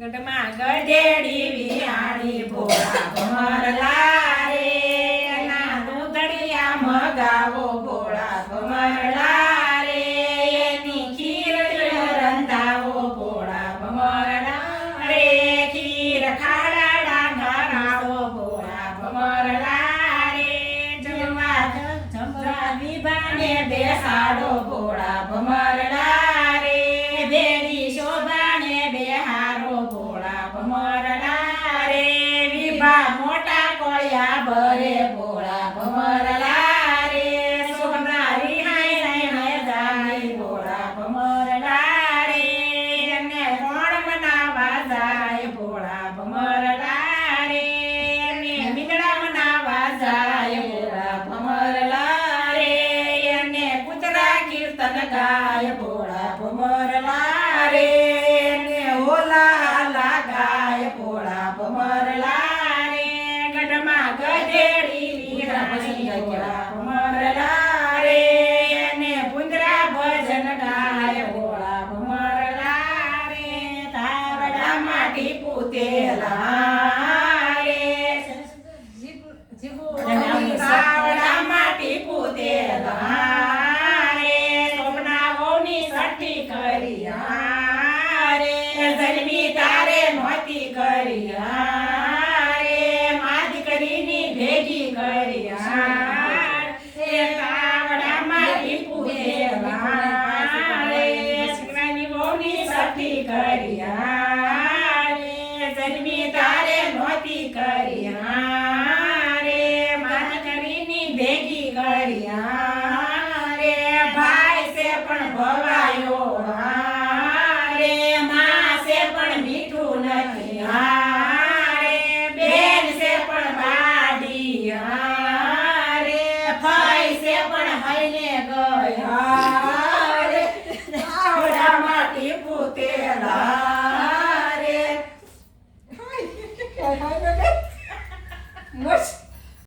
गटमाग देडी वियाणी भोळा भमरला रे. नादू गडिया मगावो भोळा भमरला रे. खीर रंधावो भोळा भमरला रे. खीर खाडा डांगा रावो भोळा भमरला रे. जमवा जमवा विबाने बेसाडो भोळा भमरला વિભા મોટા કોળિયા ભરે ભોળા ભમરલા રે શોભના રિહાઈ રહીને જાય ભોળા ભમરલા રે એને કોણ મનાવા જાય ભોળા ભમરલા રે એને મીંદડા મનાવા જાય ભોળા ભમરલા રે એને કૂતરા કીર્તન ગાય ભોળા ભમરલા રે એને હોલા હાલા ગાય ભોળા ભમરલા ढाय भोळा भमरला रे तारडा माटी पुतेला तावडा माटी पुतेला रे सोमना भोवनी साठी करिया रे जन्मी तारे नव्हती करिया પણ ભવાયો હારે, માસે પણ મીઠું નથી. હારે, બેન છે પણ બાડી. હારે ફઈ છે પણ હઈને ગઈ. હારે આવડામાં ટીપુ તેલા. રે મસ્ત.